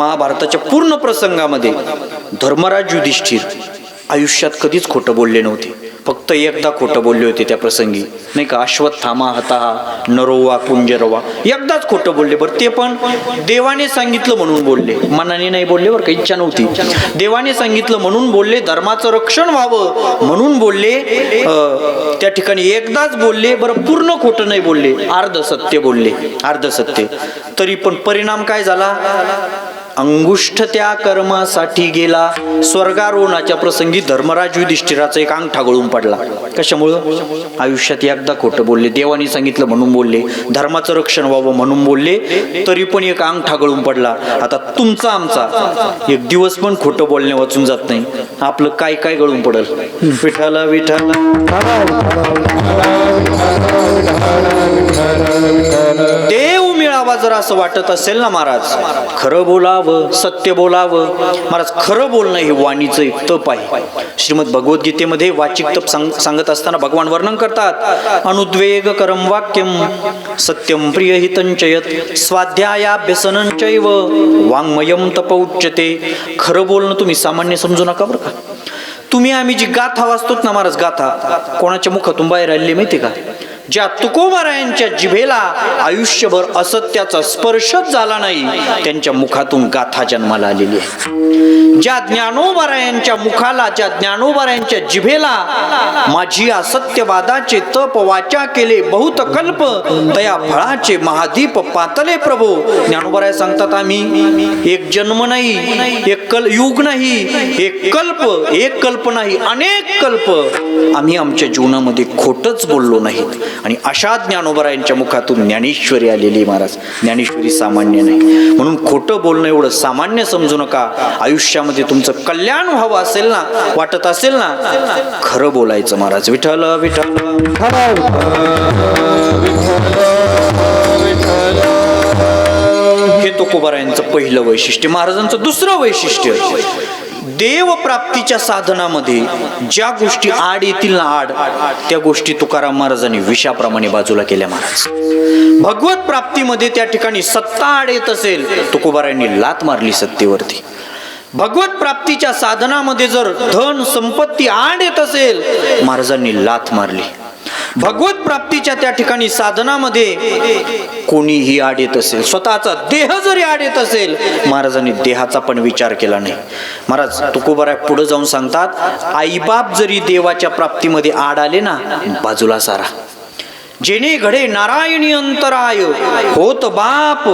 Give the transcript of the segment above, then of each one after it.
महाभारताच्या पूर्ण प्रसंगामध्ये धर्मराज युधिष्ठिर आयुष्यात कधीच खोटं बोलले नव्हते. फक्त एकदा खोटं बोलले होते त्या प्रसंगी. नाही का अश्वत्थामा हताहा नरोवा कुंजरवा एकदाच खोटं बोलले. बरं ते पण देवाने सांगितलं म्हणून बोलले. मनाने नाही बोलले बरं का इच्छा नव्हती. देवाने सांगितलं म्हणून बोलले धर्माचं रक्षण व्हावं म्हणून बोलले. त्या ठिकाणी एकदाच बोलले बरं पूर्ण खोटं नाही बोलले. अर्ध सत्य बोलले अर्ध सत्य तरी पण परिणाम काय झाला? अंगुष्ठ त्या कर्मासाठी गेला. स्वर्गारोहणाच्या प्रसंगी धर्मराज युधिष्ठिराचा एक अंगठा गळून पडला. कशामुळं? आयुष्यात एकदा खोटं बोलले. देवाने सांगितलं म्हणून बोलले. धर्माचं रक्षण व्हावं म्हणून बोलले. तरी पण एक अंगठा गळून पडला. आता तुमचा आमचा. एक दिवस पण खोटं बोलणे वाचून जात नाही. आपलं काय काय गळून पडल? विठाला विठाला बाबा जर असं वाटत असेल ना महाराज खरं बोलावं सत्य बोलावं. महाराज खरं बोलणं हे वाणीचं एक तप आहे. श्रीमद भगवद्गीतेमध्ये वाचिक तप सांग सांगत असताना भगवान वर्णन करतात अनुद्वेग करम वाक्यम सत्यम प्रिय हितंचयत स्वाध्यायाभ्यसनंचैव वाङ्मयम तप उच्यते. खरं बोलणं तुम्ही सामान्य समजू नका बरं का? तुम्ही आम्ही जी गाथा वाचतोत ना महाराज गाथा कोणाच्या मुखातून बाहेर आलेली माहिती का? ज्या तुकोबारायांच्या जिभेला आयुष्यभर असत्याचा स्पर्शच झाला नाही त्यांच्या मुखातून गाथा जन्माला आलेली आहे. ज्या ज्ञानोबारायांच्या मुखाला ज्या ज्ञानोबारायांच्या जिभेला माझी असत्यवादाचे तप वाचा केले बहुत कल्प दया फळाचे महादीप पातले प्रभू. ज्ञानोबाराय सांगतात आम्ही एक जन्म नाही एक कल युग नाही एक कल्प एक कल्प नाही अनेक कल्प. आम्ही आमच्या जीवनामध्ये खोटच बोललो नाहीत. आणि अशा ज्ञानोबरायांच्या मुखातून ज्ञानेश्वरी आलेली महाराज. ज्ञानेश्वरी सामान्य नाही. म्हणून खोटं बोलणं एवढं सामान्य समजू नका. आयुष्यामध्ये तुमचं कल्याण व्हावं असेल ना वाटत असेल ना खरं बोलायचं महाराज. विठ्ठल विठ्ठल. हे तुकोबारायांचं पहिलं वैशिष्ट्य. महाराजांचं दुसरं वैशिष्ट्य. देव प्राप्तीच्या साधनामध्ये ज्या गोष्टी आड येतील ना आड त्या गोष्टी तुकाराम महाराजांनी विषाप्रमाणे बाजूला केल्या महाराज. भगवत प्राप्तीमध्ये त्या ठिकाणी सत्ता आड येत असेल तुकोबारांनी लात मारली सत्तेवरती. भगवत प्राप्तीच्या साधनामध्ये जर धन संपत्ती आड येत असेल महाराजांनी लाथ मारली. भगवत प्राप्तीच्या त्या ठिकाणी साधनामध्ये कोणीही आड येत असेल स्वतःचा देह जरी आड येत असेल महाराजांनी देहाचा पण विचार केला नाही. महाराज तुकोबारा पुढे जाऊन सांगतात आईबाप जरी देवाच्या प्राप्तीमध्ये आड आले ना बाजूला सारा. जेणे घडे नारायणी अंतराय होत बाप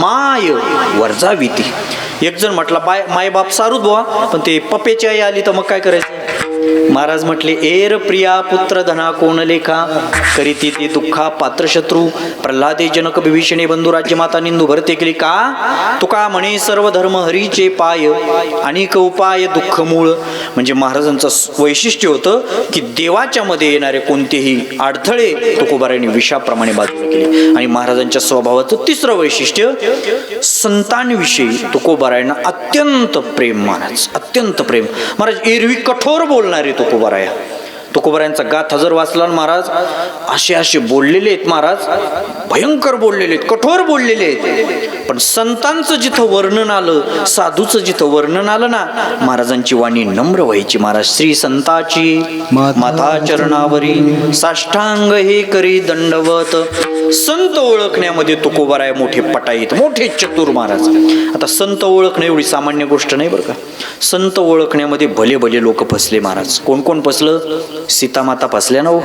माय वर्जाविती एक जण म्हटला बाय माय बाप सारूच बुवा. पण ते पपेची आई आली तर मग काय करायचं? महाराज म्हटले एर प्रिया पुत्र धना कोण लेखा? करीती ते दुःखा पात्र शत्रू. प्रल्हादे जनक विभीषणे बंधू राज्यमाता निंदू भरते केली का? तुका म्हणे सर्व धर्म हरीचे पाय अनेक उपाय दुःख मूळ. म्हणजे महाराजांचं वैशिष्ट्य होतं की देवाच्या मध्ये येणारे कोणतेही अडथळे तुकोबाराने विषाप्रमाणे बाजूला केले. आणि महाराजांच्या स्वभावाचं तिसरं वैशिष्ट्य संतांविषयी तुकोबारायांना अत्यंत प्रेम महाराज अत्यंत प्रेम. महाराज एरवी कठोर बोलणारे तुकोबाराया तुकोबऱ्यांचा गाथा जर वाचला महाराज असे असे बोललेले आहेत महाराज. भयंकर बोललेले आहेत कठोर बोललेले आहेत. पण संतांचं जिथं वर्णन आलं साधूचं जिथं वर्णन आलं ना महाराजांची वाणी नम्र व्हायची. महाराज श्री संताची माता चरणावरी साष्टांग हे करी दंडवत. संत ओळखण्यामध्ये तुकोबाराय मोठे पटाईत मोठे चतुर महाराज. आता संत ओळखणं एवढी सामान्य गोष्ट नाही बरं का? संत ओळखण्यामध्ये भले भले लोक फसले महाराज. कोण कोण फसलं? सीतामाता फसल्या ना हो?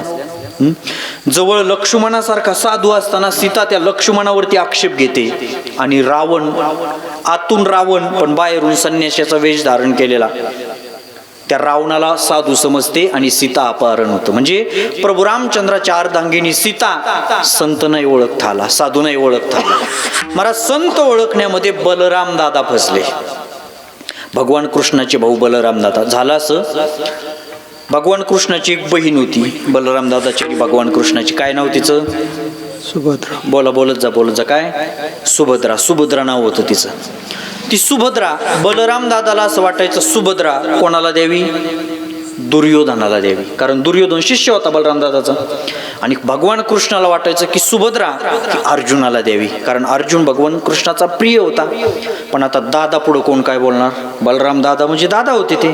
जवळ लक्ष्मणासारखा साधू असताना सीता त्या लक्ष्मणावरती आक्षेप घेते आणि रावण आतून रावण पण बाहेरून संन्याशाचा वेश धारण केलेला. त्या रावणाला साधू समजते आणि सीता अपहरण होतं. म्हणजे प्रभू रामचंद्राच्या अर्धांगिनी सीता संत नाही ओळखता आला साधू नाही ओळखता आला. मला संत ओळखण्यामध्ये बलराम दादा फसले. भगवान कृष्णाचे भाऊ बलराम दादा. झालं असं? भगवान कृष्णाची एक बहीण होती बलराम दादाची भगवान कृष्णाची. काय नाव तिचं? सुभद्रा. बोला बोलत जा बोलत जा. काय? सुभद्रा. सुभद्रा नाव होतं तिचं. ती सुभद्रा बलराम दादाला असं वाटायचं सुभद्रा कोणाला द्यावी? दुर्योधनाला द्यावी. कारण दुर्योधन शिष्य होता बलरामदादाचा आणि भगवान कृष्णाला वाटायचं की सुभद्रा अर्जुनाला द्यावी. कारण अर्जुन भगवान कृष्णाचा प्रिय होता. पण आता दादा पुढं कोण काय बोलणार? बलराम दादा म्हणजे दादा होते ते.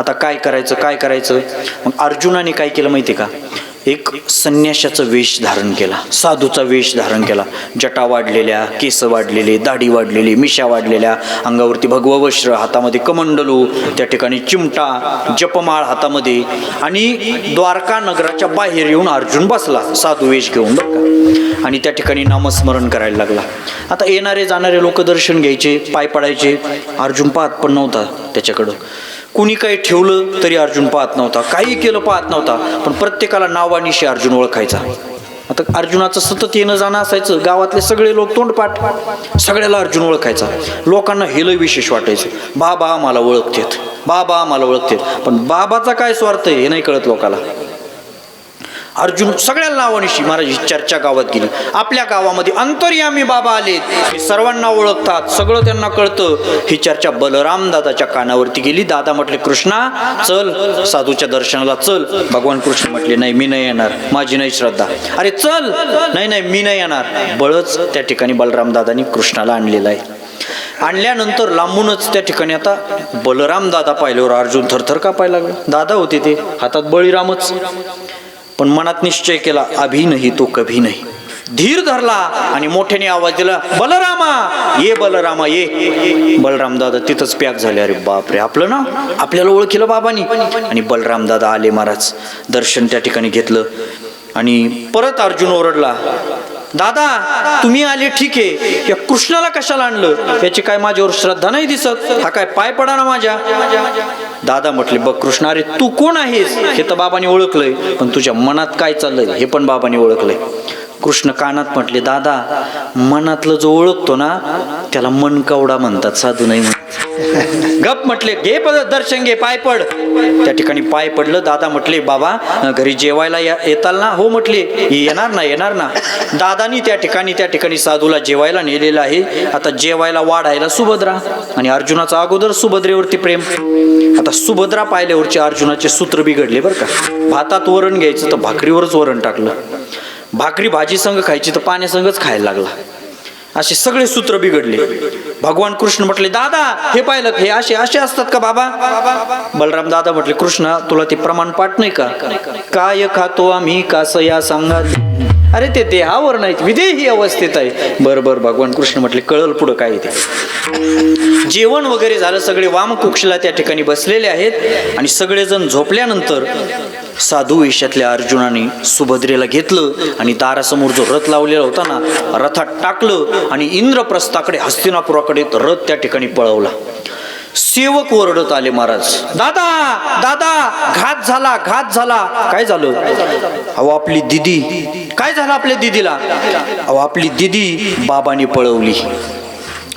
आता काय करायचं काय करायचं? मग अर्जुनाने काय केलं माहिती का? एक संन्याशाचं वेश धारण केला साधूचा वेश धारण केला. जटा वाढलेल्या केस वाढलेले दाढी वाढलेली मिशा वाढलेल्या अंगावरती भगव वस्त्र हातामध्ये कमंडलू त्या ठिकाणी चिमटा जपमाळ हातामध्ये आणि द्वारका नगराच्या बाहेर येऊन अर्जुन बसला साधू वेश घेऊन बघा आणि त्या ठिकाणी नामस्मरण करायला लागला. आता येणारे जाणारे लोक दर्शन घ्यायचे पाय पडायचे. अर्जुन पाहत पण नव्हता त्याच्याकडं. कुणी काही ठेवलं तरी अर्जुन पाहत नव्हता. काही केलं पाहत नव्हता. पण प्रत्येकाला नावानिशी अर्जुन ओळखायचा. आता अर्जुनाचं सतत येणं जाणं असायचं. गावातले सगळे लोक तोंडपाठ. सगळ्याला अर्जुन ओळखायचा. लोकांना हे लय विशेष वाटायचं. बाबा मला ओळखतेत. बाबा मला ओळखतेत. पण बाबाचा काय स्वार्थ आहे हे नाही कळत लोकाला. अर्जुन सगळ्या नावानिशी महाराज चर्चा गावात गेली. आपल्या गावामध्ये अंतर्यामी बाबा आलेत हे सर्वांना ओळखतात. सगळं त्यांना कळतं. ही चर्चा बलराम दादाच्या कानावरती गेली. दादा म्हटले कृष्णा चल. साधूच्या दर्शनाला चल. भगवान कृष्ण म्हटले नाही मी नाही येणार. माझी नाही श्रद्धा. अरे चल. नाही नाही मी नाही येणार. बळच त्या ठिकाणी बलराम दादानी कृष्णाला आणलेला आहे. आणल्यानंतर लांबूनच त्या ठिकाणी आता बलराम दादा पाहिल्यावर अर्जुन थरथर कापायला लागला. दादा होते ते. हातात बळीरामच. पण मनात निश्चय केला अभि नाही तो कभी नाही. धीर धरला आणि मोठ्याने आवाज दिला बलरामा ये बलरामा ये. बलराम दादा तिथंच पॅक झाले अरे बापरे आपलं ना? आपल्याला ओळखलं बाबानी. आणि बलराम दादा आले महाराज दर्शन त्या ठिकाणी घेतलं आणि परत अर्जुन ओरडला दादा तुम्ही आले ठीक आहे. या कृष्णाला कशाला आणलं? याची काय माझ्यावर श्रद्धा नाही दिसत. हा काय पाय पडा ना माझ्या. दादा म्हटले बघ कृष्ण अरे तू कोण आहेस? हे तर बाबाने ओळखलंय पण तुझ्या मनात काय चाललंय? हे पण बाबांनी ओळखलंय. कृष्ण कानात म्हटले दादा मनातलं जो ओळखतो ना त्याला मन कवडा म्हणतात साधू नाही म्हणतात. गप म्हटले घे पद दर्शन घे पाय पड. त्या ठिकाणी पाय पडलं दादा म्हटले बाबा घरी जेवायला या- येताल ना? हो म्हटले येणार ना येणार ना. दादानी त्या ठिकाणी त्या ठिकाणी साधूला जेवायला नेलेलं आहे. आता जेवायला वाढायला सुभद्रा आणि अर्जुनाचा अगोदर सुभद्रेवरती प्रेम. आता सुभद्रा पाहिल्यावरचे अर्जुनाचे सूत्र बिघडले बरं का. भातात वरण घ्यायचं तर भाकरीवरच वरण टाकलं. भाकरी भाजी संघ खायची तर पाण्यासंगच खायला लागला. असे सगळे सूत्र बिघडले. भगवान कृष्ण म्हटले दादा हे पाहिलं हे असे असे असतात का बाबा? बलराम दादा म्हटले कृष्णा तुला ते प्रमाण पाठ नाही का? काय खातो आम्ही? कास या सांगा अरे ते देहावर नाहीत विदेही अवस्थेत आहे. बरं बरं भगवान कृष्ण म्हटले कळल पुढं काय आहे ते. जेवण वगैरे झालं सगळे वामकुक्षला त्या ठिकाणी बसलेले आहेत आणि सगळेजण झोपल्यानंतर साधू वेशातल्या अर्जुनाने सुभद्रेला घेतलं आणि दारासमोर जो रथ लावलेला होता ना रथात टाकलं आणि इंद्रप्रस्थाकडे हस्तिनापुराकडे रथ त्या ठिकाणी पळवला. सेवक ओरडत आले महाराज दादा दादा घात झाला घात झाला. काय झालं? अहो आपली दिदी काय झालं आपल्या दिदीला? अहो आपली दिदी बाबाने पळवली.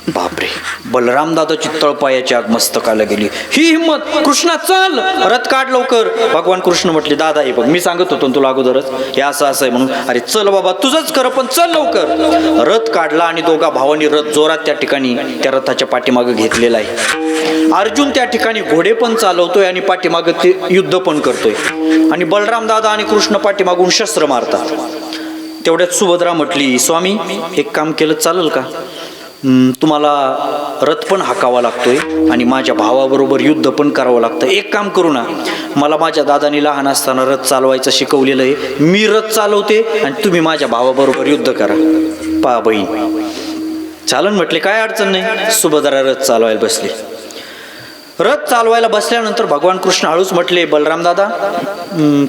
बापरे. बलराम दादाची तळपायाची आग मस्तकाला गेली. ही हिंमत कृष्णा चल! रथ काढ लवकर. भगवान कृष्ण म्हटले दादा हे बघ मी सांगत होतो तुला अगोदरच हे असं असं आहे म्हणून. अरे चल बाबा तुझंच कर पण चल लवकर. रथ काढला आणि दोघा भावांनी रथ जोरात त्या ठिकाणी त्या रथाच्या पाठीमागे घेतलेला आहे. अर्जुन त्या ठिकाणी घोडे पण चालवतोय आणि पाठीमागे ते युद्ध पण करतोय. आणि बलराम दादा आणि कृष्ण पाठीमागून शस्त्र मारतात. तेवढ्यात सुभद्रा म्हटली स्वामी एक काम केलं चालेल का? तुम्हाला रथ पण हाकावा लागतोय आणि माझ्या भावाबरोबर युद्ध पण करावं लागतं. एक काम करू ना मला माझ्या दादानी लहान असताना रथ चालवायचं शिकवलेलं आहे. मी रथ चालवते आणि तुम्ही माझ्या भावाबरोबर युद्ध करा. पा बहीण. चालन म्हटले काय अडचण नाही. सुभद्रा रथ चालवायला बसली. रथ चालवायला बसल्यानंतर भगवान कृष्ण हळूच म्हटले बलराम दादा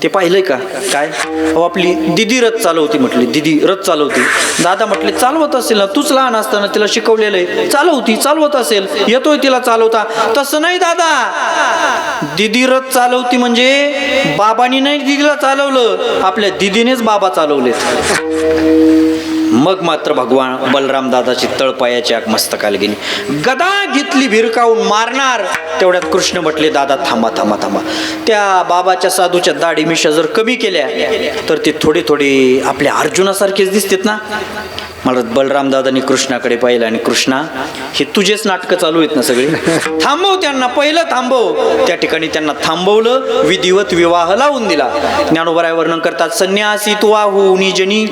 ते पाहिलंय का? काय? अहो आपली दिदी रथ चालवती म्हटली. दिदी रथ चालवती. दादा म्हटले चालवत असेल ना तूच लहान असताना तिला शिकवलेलं आहे. चालवती चालवत असेल. येतोय तिला चालवता. तसं नाही दादा. दिदी रथ चालवती म्हणजे बाबानी नाही दिदीला चालवलं आपल्या दिदीनेच बाबा चालवलेत. मग मात्र भगवान बलराम दादाची तळपायाची आग मस्तकाला गेली. गदा घेतली भिरकावून मारणार तेवढ्यात कृष्ण म्हटले दादा थांबा थांबा थांबा. त्या बाबाच्या साधूच्या दाढी मिशा जर कमी केल्या तर ती थोडी थोडी आपल्या अर्जुनासारखेच दिसतेत ना? मला बलराम दादानी कृष्णाकडे पाहिलं आणि कृष्णा हे तुझेच नाटकं चालू आहेत ना सगळे? थांबव त्यांना पहिलं थांबव. त्या ठिकाणी त्यांना थांबवलं विधिवत विवाह लावून दिला. ज्ञानोबराय वर्णन करतात संन्यासी तू आहू निजनी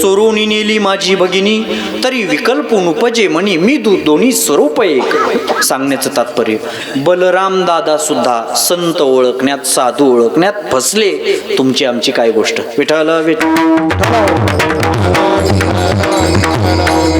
चोरून नेली माझी भगिनी तरी विकल्पून उपजे म्हणी मी दु दोन्ही स्वरूप एक. सांगण्याचं तात्पर्य बलराम दादा सुद्धा संत ओळखण्यात साधू ओळखण्यात फसले. तुमची आमची काय गोष्ट? विठाला विठ